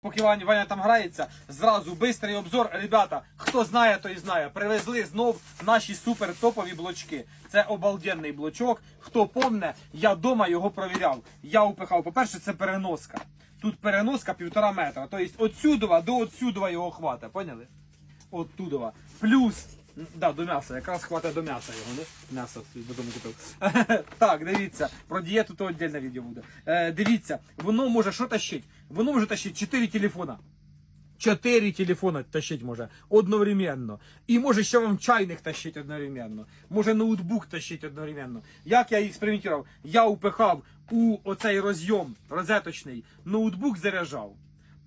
Поки Ваня, Ваня там грається, зразу бистрий обзор. Ребята, хто знає, той знає. Привезли знов наші супер топові блочки. Це обалденний блочок. Хто помне, я вдома його провіряв. Я упихав. По-перше, це переноска. Тут переноска півтора метра. Тобто отсюдова до отсюдова його хвата. Поняли? Оттудова. Плюс. Да, до м'яса, якраз хватає до м'яса його, не? М'ясо додому купив. так, дивіться, про дієту то віддільне відео буде. Е, дивіться, воно може що тащить? Воно може тащити 4 телефона. Чотири телефона тащить може одновременно. І може ще вам чайник тащить одновременно. Може ноутбук тащить одновременно. Як я експериментував? Я упихав у оцей розйом розеточний, ноутбук заряджав.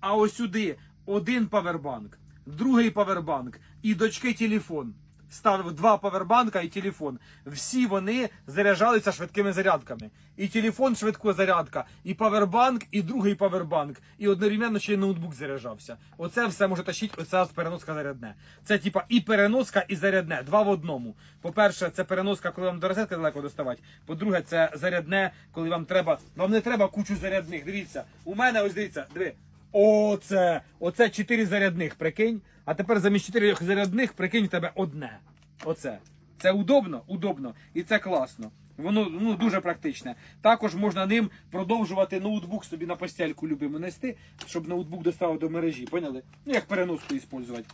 А ось сюди один павербанк, другий павербанк і дочки телефон. Ставив два павербанка і телефон. Всі вони заряджалися швидкими зарядками. І телефон швидко зарядка, і павербанк, і другий павербанк, і одновременно ще й ноутбук заряджався. Оце все може тащити, оце переноска зарядне. Це типа і переноска, і зарядне. Два в одному. По-перше, це переноска, коли вам до розетки далеко доставати. По-друге, це зарядне, коли вам треба. Вам не треба кучу зарядних. Дивіться, у мене ось дивіться, диви. Оце, оце 4 зарядних, прикинь. А тепер замість 4 зарядних, прикинь, в тебе одне. Оце. Це удобно, удобно і це класно. Воно ну, дуже практичне. Також можна ним продовжувати ноутбук собі на постельку любимо нести, щоб ноутбук доставив до мережі. Поняли? Ну як переноску використовувати.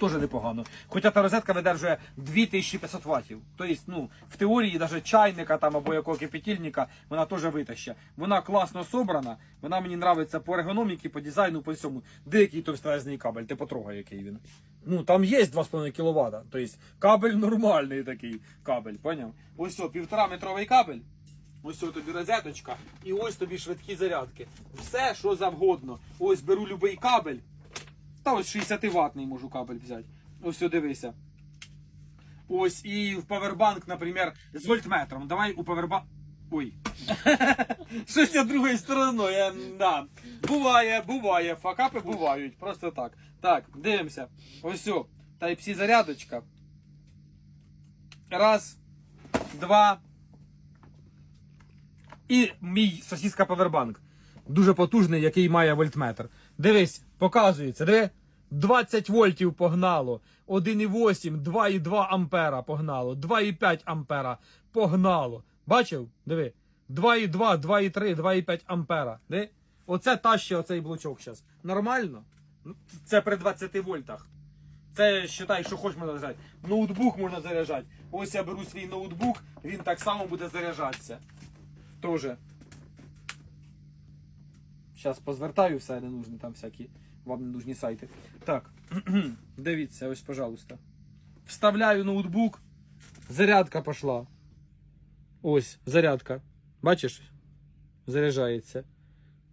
Теж непогано. Хоча та розетка видержує 2500 ваттів. Тобто, ну, в теорії навіть чайника там або якого кипятильника вона теж витащить. Вона класно собрана, вона мені подобається по ергономіки, по дизайну, по всьому. Деякий товстезний кабель, ти потрогай, який він. Ну там є 2,5 кВт. Тобто кабель нормальний такий кабель, поняв? Ось о, півтора метровий кабель. Ось о, тобі розеточка, і ось тобі швидкі зарядки. Все, що завгодно. Ось беру любий кабель. Та ось 60 ватний можу кабель взяти. Ось дивися. Ось і в павербанк, наприклад, з вольтметром. Давай у павербанк. Ой. Щось я другою стороною. Да. Буває, буває. Факапи бувають. Просто так. Так, дивимося. Ось. Type-C зарядочка. Раз, два. І мій сосіска павербанк. Дуже потужний, який має вольтметр. Дивись, показується, диви. 20 вольтів погнало. 1,8, 2,2 ампера погнало. 2,5 ампера погнало. Бачив? Диви. 2,2, 2,3, 2,5 ампера. Диви. Оце тащить оцей блочок зараз. Нормально? Ну, Це при 20 вольтах. Це вважай, що хоч можна заряджати. Ноутбук можна заряджати. Ось я беру свій ноутбук, він так само буде заряджатися. Тоже. Зараз позвертаю все не нужні, там всякі вам не нужні сайти. Так, дивіться, ось, пожалуйста. Вставляю ноутбук, зарядка пішла. Ось, зарядка. Бачиш? Заряджається.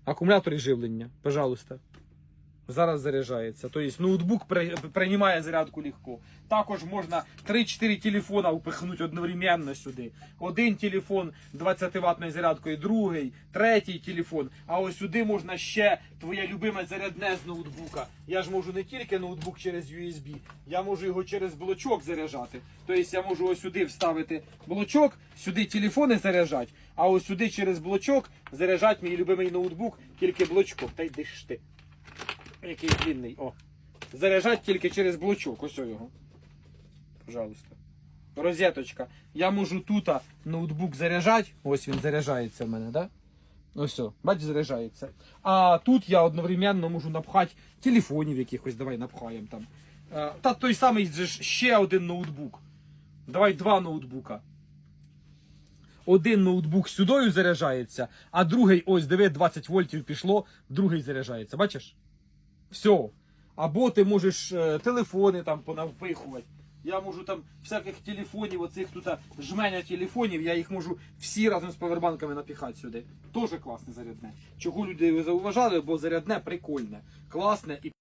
Акумулятор і живлення, пожалуйста. Зараз заряджається. Тобто ноутбук при- приймає зарядку легко. Також можна 3-4 телефона впихнути одновременно сюди. Один телефон 20 ваттною зарядкою, другий, третій телефон. А ось сюди можна ще твоє любиме зарядне з ноутбука. Я ж можу не тільки ноутбук через USB, я можу його через блочок заряджати. Тобто я можу ось сюди вставити блочок, сюди телефони заряджати, а ось сюди через блочок заряджати мій любимий ноутбук тільки блочком. Та йди ж ти. Який длинний. О. Заряджать тільки через блочок. Ось його. Пожалуйста. Розеточка. Я можу тут ноутбук заряджати. Ось він заряджається в мене, да? Ось, о, бач, заряджається. А тут я одновременно можу напхати телефонів якихось, давай напхаємо там. Та той самий ще один ноутбук. Давай два ноутбука. Один ноутбук сюдою заряджається, а другий, ось диви, 20 вольтів пішло, другий заряджається. Бачиш? Все. Або ти можеш е, телефони там понавпихувати. Я можу там всяких телефонів, оцих тут жменя телефонів, я їх можу всі разом з павербанками напіхати сюди. Тоже класне зарядне. Чого люди зауважали, бо зарядне прикольне, класне і